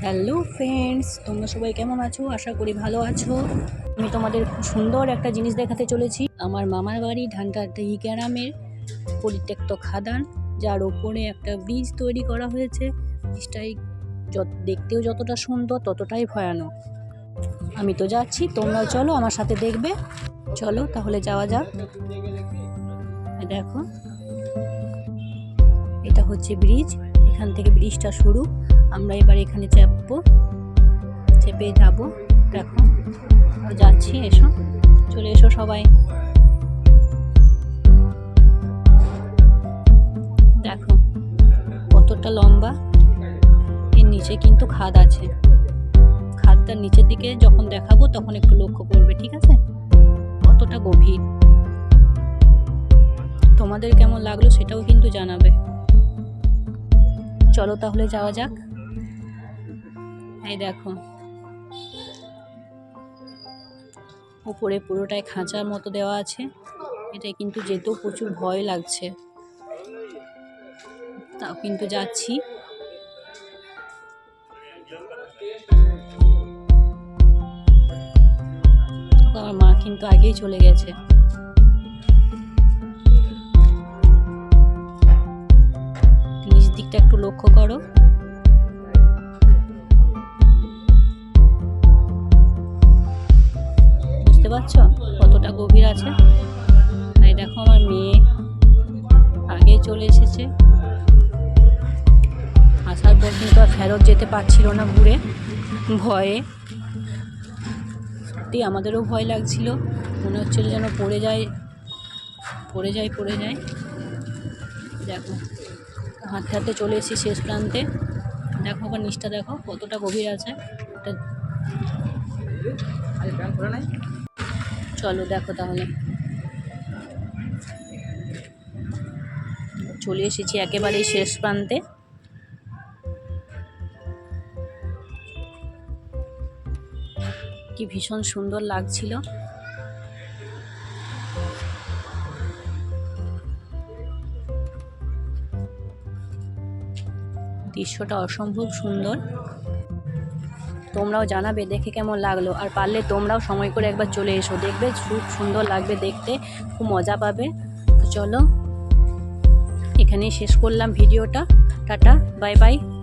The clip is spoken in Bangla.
হ্যালো ফ্রেন্ডস, তোমরা সবাই কেমন আছো? আশা করি ভালো আছো। আমি তোমাদের খুব সুন্দর একটা জিনিস দেখাতে চলেছি। আমার মামার বাড়ি ঢান্টাডাহি গ্রামের পরিত্যক্ত খাদান, যার ওপরে একটা ব্রিজ তৈরি করা হয়েছে। ব্রিজটাই যত, দেখতেও যতটা সুন্দর, ততটাই ভয়ানক। আমি তো যাচ্ছি, তোমরাও চলো, আমার সাথে দেখবে। চলো, তাহলে যাওয়া যাক। দেখো, এটা হচ্ছে ব্রিজ। এখান থেকে ব্রিজটা শুরু আমরা এবার এখানে চাপবো, চেপে যাব। দেখো, যাচ্ছি, এসো, চলে এসো সবাই। দেখো, কতটা লম্বা। এর নিচে কিন্তু খাদ আছে। খাদটার নিচের দিকে যখন দেখাবো, তখন একটু লক্ষ্য করবে, ঠিক আছে? কতটা গভীর। তোমাদের কেমন লাগল সেটাও কিন্তু জানাবে। চলো তাহলে যাওয়া যাক। এই দেখো। উপরে পুরোটাই খাঁচার মতো দেওয়া আছে। এটা কিন্তু যেতেও প্রচুর ভয় লাগছে। তাও কিন্তু যাচ্ছি। আমার মা কিন্তু আগেই চলে গেছে। একটু লক্ষ্য করো। বুঝতে পারছ? কতটা গভীর আছে? তাই দেখো আমার মেয়ে আগে চলে এসেছে। আসার পর কিন্তু আর ফেরত যেতে পারছিল না ঘুরে। ভয়ে। সত্যি আমাদেরও ভয় লাগছিল। মনে হচ্ছিল যেন পড়ে যায় পড়ে যায় পড়ে যায়। দেখো। হাঁটতে হাঁটতে চলে এসেছি শেষ প্রান্তে। দেখো আবার নিচটা দেখো, কতটা গভীর আছে। চলো দেখো তাহলে। চলে এসেছি একেবারেই শেষ প্রান্তে। কি ভীষণ সুন্দর লাগছিল। দৃশ্যটা অসম্ভব সুন্দর। তোমরাও জানাবে, দেখে কেমন লাগল। আর পারলে তোমরাও সময় করে একবার চলে এসো। দেখবে খুব সুন্দর লাগবে দেখতে, খুব মজা পাবে। তো চলো, এখানেই শেষ করলাম ভিডিওটা। Tata, bye bye.